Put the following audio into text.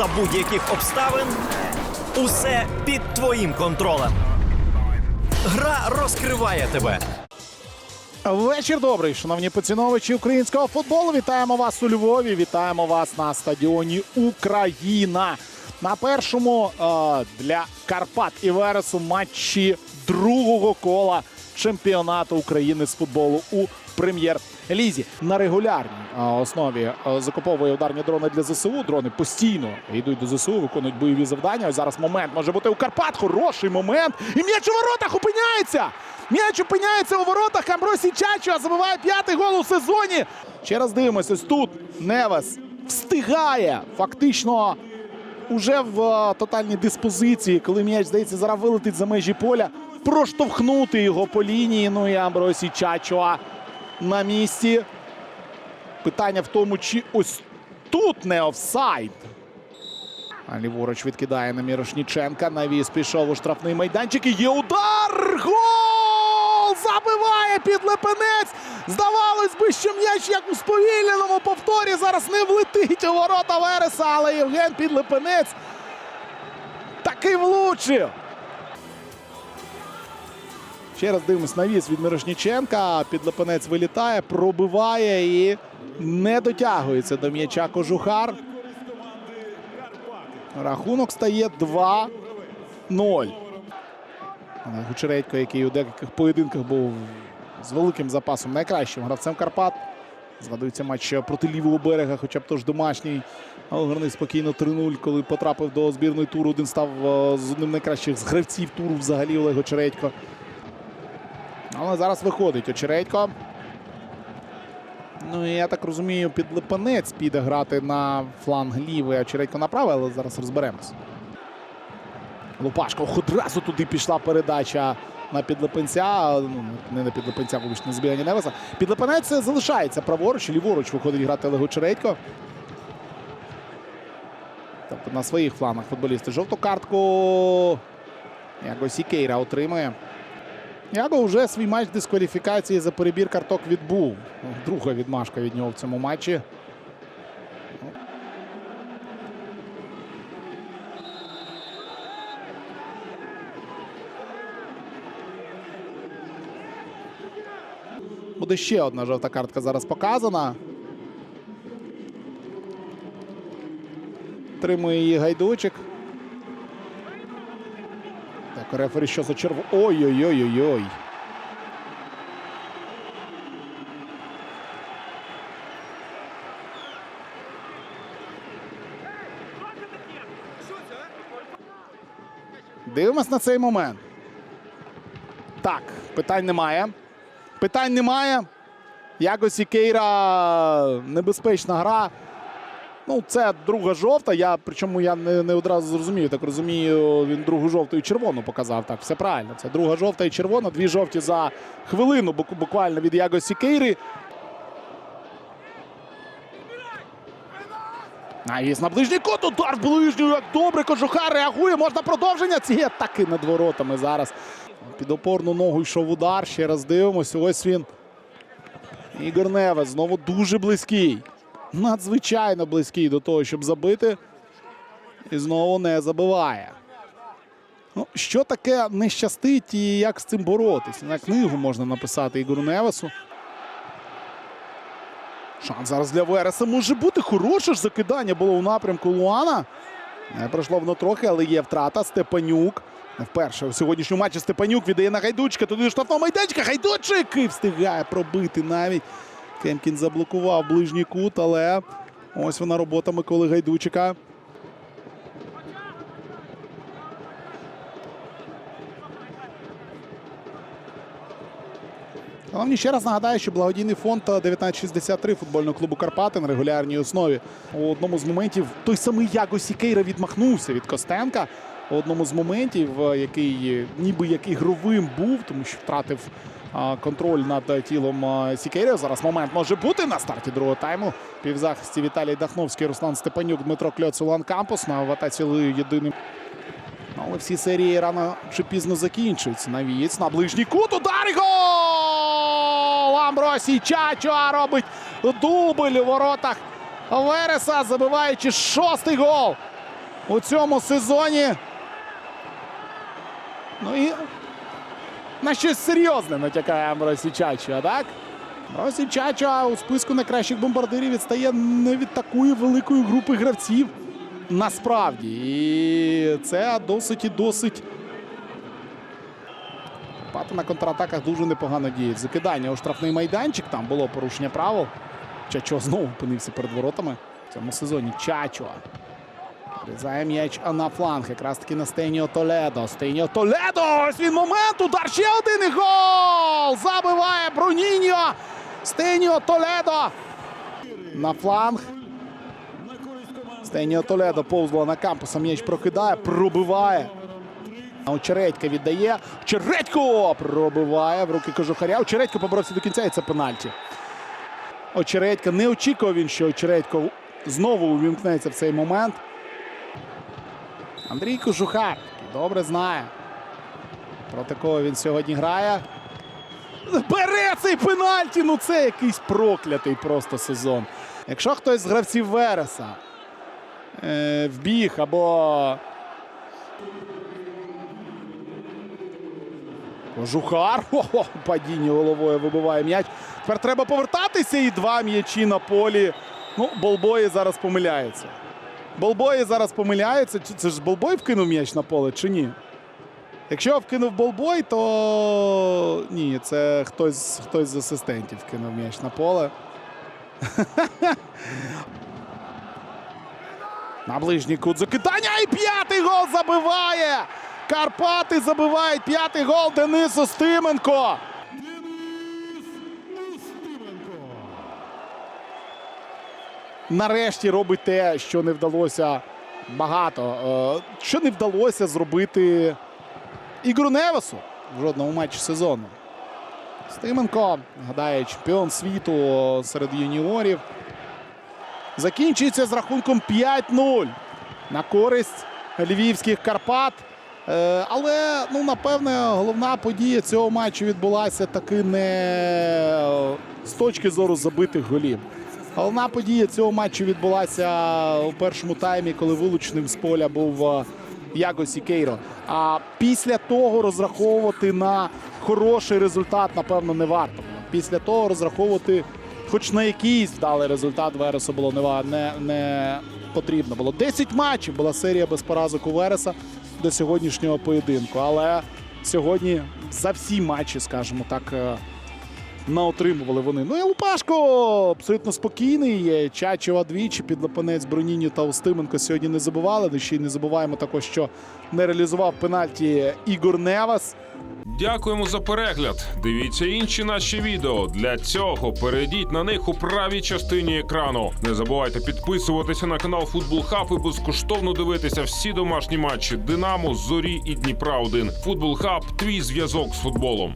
за будь-яких обставин. Усе під твоїм контролем. Гра розкриває тебе. Вечір добрий, шановні поціновувачі українського футболу. Вітаємо вас у Львові. Вітаємо вас на стадіоні Україна. На першому е, для Карпат і Вересу матчі другого кола чемпіонату України з футболу у прем'єр-лізі. На регулярній основі закуповує ударні дрони для ЗСУ. Дрони постійно йдуть до ЗСУ, виконують бойові завдання. Ось зараз момент може бути у Карпат. Хороший момент. І м'яч у воротах опиняється. М'яч опиняється у воротах. Амбросій Чачо забиває п'ятий гол у сезоні. Ще раз дивимося. Ось тут Невес встигає фактично уже в тотальній диспозиції, коли м'яч, здається, зараз вилетить за межі поля, проштовхнути його по лінії. Ну і Амбросій Чачуа на місці. Питання в тому, чи ось тут не офсайд. А ліворуч відкидає на Мірошніченка. Навіс пішов у штрафний майданчик. І є удар! Гол! Забиває підлепенець! Здавалось би, що м'яч як у сповільненому повторі зараз не влетить у ворота Вереса, але Євген Підлепенець таки влучив. Ще раз дивимось навіс від Мирошніченка. Підлепенець вилітає, пробиває і не дотягується до м'яча Кожухар. Рахунок стає 2-0. Але Гучередько, який у декількох поєдинках був з великим запасом найкращим гравцем Карпат. Згадується матч проти лівого берега, хоча б тож домашній. Але Горний спокійно 3-0, коли потрапив до збірної туру. Один став е, з одним найкращих з гравців туру взагалі Олег Очередько. Але зараз виходить Очередько. Ну і я так розумію, підлипанець піде грати на фланг лівий, а Очередько направо, але зараз розберемось. Лупашко одразу туди пішла передача на підлипенця. Ну, не на підлипенця, вибачте, на збігання Невеса. Підлипенець залишається праворуч, ліворуч виходить грати Олег Очередько. Тобто на своїх флангах футболісти. Жовту картку Яго Сікейра отримує. Яго вже свій матч дискваліфікації за перебір карток відбув. Друга відмашка від нього в цьому матчі. Буде ще одна жовта картка зараз показана. Тримує її гайдучик. Так, рефері що за черво. Ой-ой-ой-ой-ой. Дивимось на цей момент. Так, питань немає. Питань немає. Якось Ікейра небезпечна гра. Ну, це друга жовта. Я, причому я не, не одразу зрозумію. Так розумію, він другу жовту і червону показав. Так, все правильно. Це друга жовта і червона. Дві жовті за хвилину бук- буквально від Яго Сікейри. Навіс на ближній кут. Удар в ближню. Як добре. Кожухар реагує. Можна продовження. Ці атаки над воротами зараз. Під опорну ногу йшов удар. Ще раз дивимося. Ось він. Ігор Невес знову дуже близький. Надзвичайно близький до того, щоб забити. І знову не забиває. Ну, що таке не щастить і як з цим боротися? На книгу можна написати Ігору Невесу. Шанс зараз для Вереса може бути. Хороше ж закидання було у напрямку Луана. Не пройшло воно трохи, але є втрата. Степанюк. Вперше у сьогоднішньому матчі Степанюк віддає на Гайдучка. Туди штрафного майданчика. Гайдучик і встигає пробити навіть. Кемкін заблокував ближній кут, але ось вона робота Миколи Гайдучика. Головні ще раз нагадаю, що благодійний фонд 1963 футбольного клубу Карпати на регулярній основі у одному з моментів той самий Яго Сікейра відмахнувся від Костенка. У одному з моментів, е, який е, ніби як ігровим був, тому що втратив контроль над е, тілом а, Сікейра. Зараз момент може бути на старті другого тайму. Півзахисті Віталій Дахновський, Руслан Степанюк, Дмитро Кльоц, Улан Кампус на аватаці єдиним. Але всі серії рано чи пізно закінчуються. Навієць на ближній кут. Удар і гол! Амбросій Чачуа робить дубль у воротах Вереса, забиваючи шостий гол у цьому сезоні. Ну і на щось серйозне натякає Амросі Чачо, так? Амросі Чачо у списку найкращих бомбардирів відстає не від такої великої групи гравців. Насправді. І це досить і досить. Пати на контратаках дуже непогано діють. Закидання у штрафний майданчик. Там було порушення правил. Чачо знову опинився перед воротами в цьому сезоні. Чачо. Різає м'яч на фланг. Якраз таки на Стеніо Толедо. Стеніо Толедо! Ось він момент! Удар ще один гол! Забиває Бруніньо! Стеніо Толедо! На фланг. Стеніо Толедо повзло на кампуса. М'яч прокидає, пробиває. Очередька віддає. Очередько пробиває в руки кожухаря. Очередько поборовся до кінця і це пенальті. Очередька не очікував він, що Очередько знову увімкнеться в цей момент. Андрій Кожухар добре знає, проти кого він сьогодні грає. Бере цей пенальті! Ну це якийсь проклятий просто сезон. Якщо хтось з гравців Вереса е, вбіг або Кожухар. Хо-хо, падіння головою вибиває м'яч. Тепер треба повертатися і два м'ячі на полі. Ну, Болбої зараз помиляється. Болбої зараз помиляється. Це ж Болбой вкинув м'яч на поле чи ні? Якщо вкинув Болбой, то ні, це хтось, хтось з асистентів вкинув м'яч на поле. На ближній кут закидання і п'ятий гол забиває! Карпати забивають п'ятий гол Денис Остименко. Нарешті робить те, що не вдалося багато. е, Що не вдалося зробити Ігору Невесу в жодному матчі сезону. Стименко, нагадаю, чемпіон світу серед юніорів. Закінчується з рахунком 5-0 на користь львівських Карпат. Е, Але, ну, напевне, головна подія цього матчу відбулася таки не з точки зору забитих голів. Головна подія цього матчу відбулася у першому таймі, коли вилученим з поля був е, Яго Сікейро. А після того розраховувати на хороший результат, напевно, не варто. Після того розраховувати хоч на якийсь вдалий результат Вересу було не, не, не потрібно було. 10 матчів була серія без поразок у Вереса до сьогоднішнього поєдинку. Але сьогодні за всі матчі, скажімо так, е, наотримували вони. Ну і Лупашко абсолютно спокійний. Чачева двічі, підлапанець Броніню та Устименко сьогодні не забували. Ну, ще й не забуваємо також, що не реалізував пенальті Ігор Невас. Дякуємо за перегляд. Дивіться інші наші відео. Для цього перейдіть на них у правій частині екрану. Не забувайте підписуватися на канал Футбол Хаб і безкоштовно дивитися всі домашні матчі Динамо, Зорі і Дніпра 1 Футбол Хаб твій зв'язок з футболом.